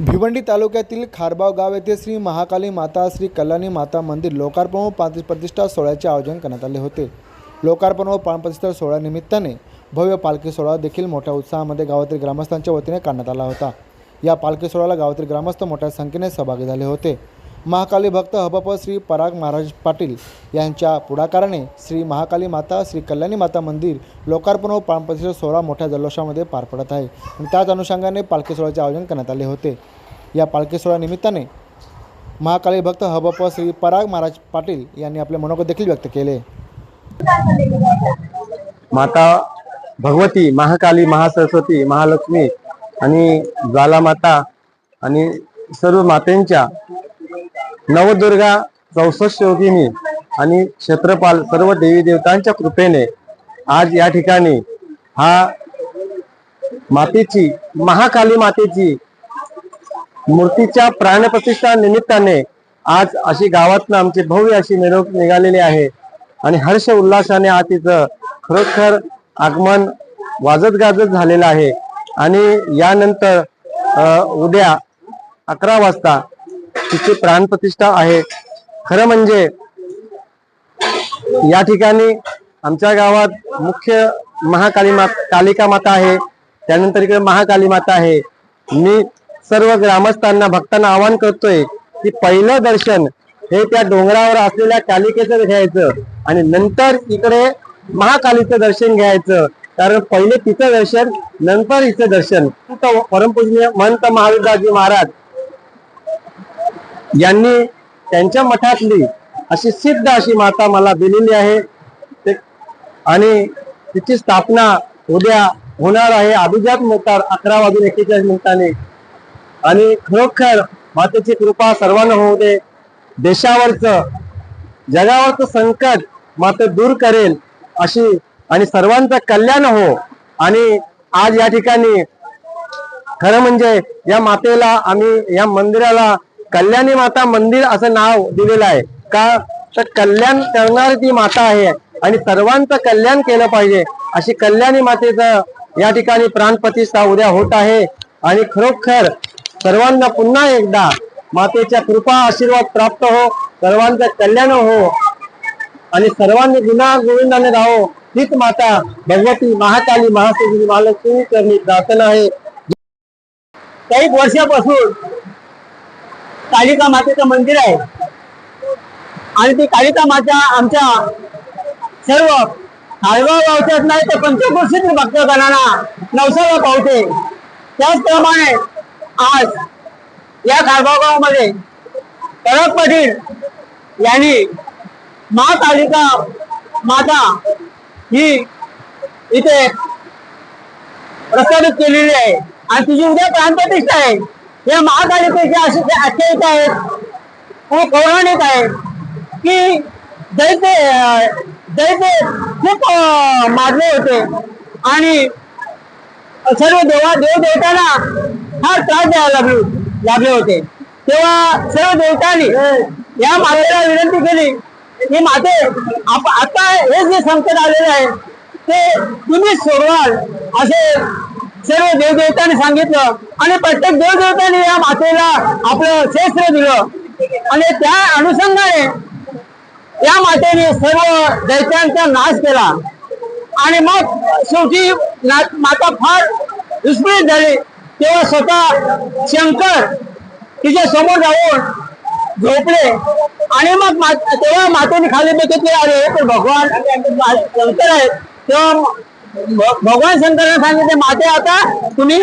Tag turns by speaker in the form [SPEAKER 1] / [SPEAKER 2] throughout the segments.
[SPEAKER 1] भिवंडी तालुक्यातील खारबाव गाव येथे श्री महाकाली माता श्री कल्याणी माता मंदिर लोकार्पण व प्रतिष्ठा सोहळ्याचे आयोजन करण्यात आले होते. लोकार्पण व प्राणप्रतिष्ठा सोहळ्यानिमित्ताने भव्य पालखी सोहळा देखील मोठ्या उत्साहामध्ये गावातील ग्रामस्थांच्या वतीने काढण्यात आला होता. या पालखी सोहळ्याला गावातील ग्रामस्थ मोठ्या संख्येने सहभागी झाले होते. महाकाली भक्त हबप श्री पराग महाराज पाटील यांच्या पुढाकाराने श्री महाकाली माता श्री कल्याणी माता मंदिर लोकार्पण व प्राणप्रतिष्ठा सोहळा मोठ्या जल्लोषामध्ये पार पडत आहे. आणि त्याच अनुषंगाने पालखी सोहळ्याचे आयोजन करण्यात आले होते. या पालखी सोहळ्यानिमित्ताने महाकाली भक्त हबप श्री पराग महाराज पाटील यांनी आपले मनोगत देखील व्यक्त केले.
[SPEAKER 2] माता भगवती महाकाली महासरस्वती महालक्ष्मी आणि ज्वाला माता आणि सर्व मातेंच्या नवदुर्गा चौसष्ट योगिनी आणि क्षेत्रपाल सर्व देवी देवतांच्या कृपेने आज या ठिकाणी हा मातेची महाकाली मातेची मूर्तीच्या प्राणप्रतिष्ठा निमित्ताने आज अशी गावातनं आमची भव्य अशी मिरवणूक निघालेली आहे. आणि हर्ष उल्हासाने आज तिचं खरोखर आगमन वाजत गाजत झालेलं आहे. आणि यानंतर उद्या अकरा वाजता तिची प्राणप्रतिष्ठा आहे. खरं म्हणजे या ठिकाणी आमच्या गावात मुख्य महाकाली मा कालिका माता आहे. त्यानंतर इकडे महाकाली माता आहे. मी सर्व ग्रामस्थांना भक्तांना आवाहन करतोय की पहिलं दर्शन हे त्या डोंगरावर असलेल्या कालिकेचं घ्यायचं आणि नंतर इकडे महाकालीचं दर्शन घ्यायचं. कारण पहिले तिचं दर्शन नंतर हिचं दर्शन. परमपूजनीय महंत महावीरदासजी महाराज यांनी त्यांच्या मठातली अशी सिद्ध अशी माता मला दिलेली आहे. ते आणि तिची स्थापना उद्या होणार आहे. अभिजात मोतार अकरा वाजून एकेचाळीस मिनिटांनी. आणि खरोखर मातेची कृपा सर्वांना होऊ दे. देशावरचं जगावरचं संकट मात्र दूर करेल अशी आणि सर्वांचं कल्याण हो. आणि आज या ठिकाणी खरं म्हणजे या मातेला आम्ही या मंदिराला कल्याणी माता मंदिर असं नाव दिलेलं आहे. का? तर कल्याण करणारी ती माता आहे आणि सर्वांचं कल्याण केलं पाहिजे. अशी कल्याणी मातेचं या ठिकाणी प्राणप्रतिष्ठा उद्या होत आहे. आणि खरोखर सर्वांना पुन्हा एकदा मातेच्या कृपा आशीर्वाद प्राप्त हो सर्वांचं कल्याण हो. आणि सर्वांनी गुन्हा गोविंदाने राहो. हीच माता भगवती महाकाली महासुरी महालक्ष्मी करणी प्रार्थना आहे.
[SPEAKER 3] काही वर्षापासून कालिका मातेचं मंदिर आहे. आणि ती कालिका माता आमच्या सर्व हाळगाव गावच्याच नाही तर पंचक्रोशीतील भक्तगणांना नवसाला पावते. त्याचप्रमाणे आज या खारगाव गावामध्ये परब पाटील यांनी महाकालिका माता ही इथे प्रस्थापित केलेली आहे. आणि तुझी उद्या प्राणप्रतिष्ठा आहे. या महाकालिकेची असे जे आख्यायिका आहेत हे पौराणिक आहेत की दैत्य अं, दैत्य खूप मारले होते. आणि सर्व देवा देव देवतांना फार त्रास द्यायला लागले लागले होते. तेव्हा सर्व देवतांनी या मातेला विनंती केली की माते आप आता हे जे संकट आलेलं आहे ते तुम्ही सोडवाल. असे सर्व देवदेवतांनी सांगितलं. आणि प्रत्येक देवदेवतांनी या मातेला आपलं क्षेत्र दिलं. आणि त्या अनुषंगाने या मातेने सर्व दैत्यांचा नाश केला. आणि मग शेवटी ना- माता फार विस्मृत झाली. तेव्हा स्वतः शंकर तिच्या समोर जाऊन झोपले. आणि मग मा- तेव्हा मातेने खाली बघितले अरे तर भगवान शंकर आहेत. तेव्हा भ- भगवान शंकराने सांगितले माते आता तुम्ही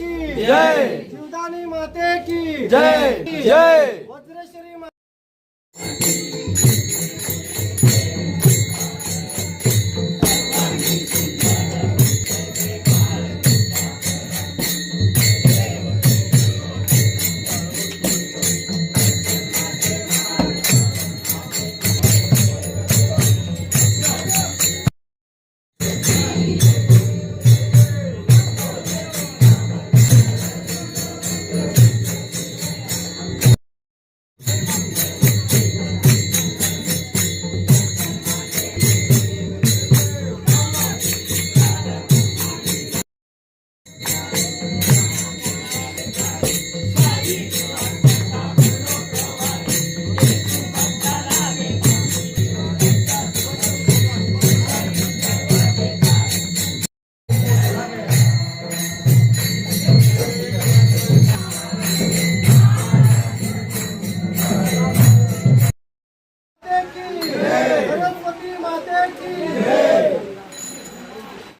[SPEAKER 4] की।
[SPEAKER 1] जय।
[SPEAKER 4] जीवदानी माते की।
[SPEAKER 1] जय। जय।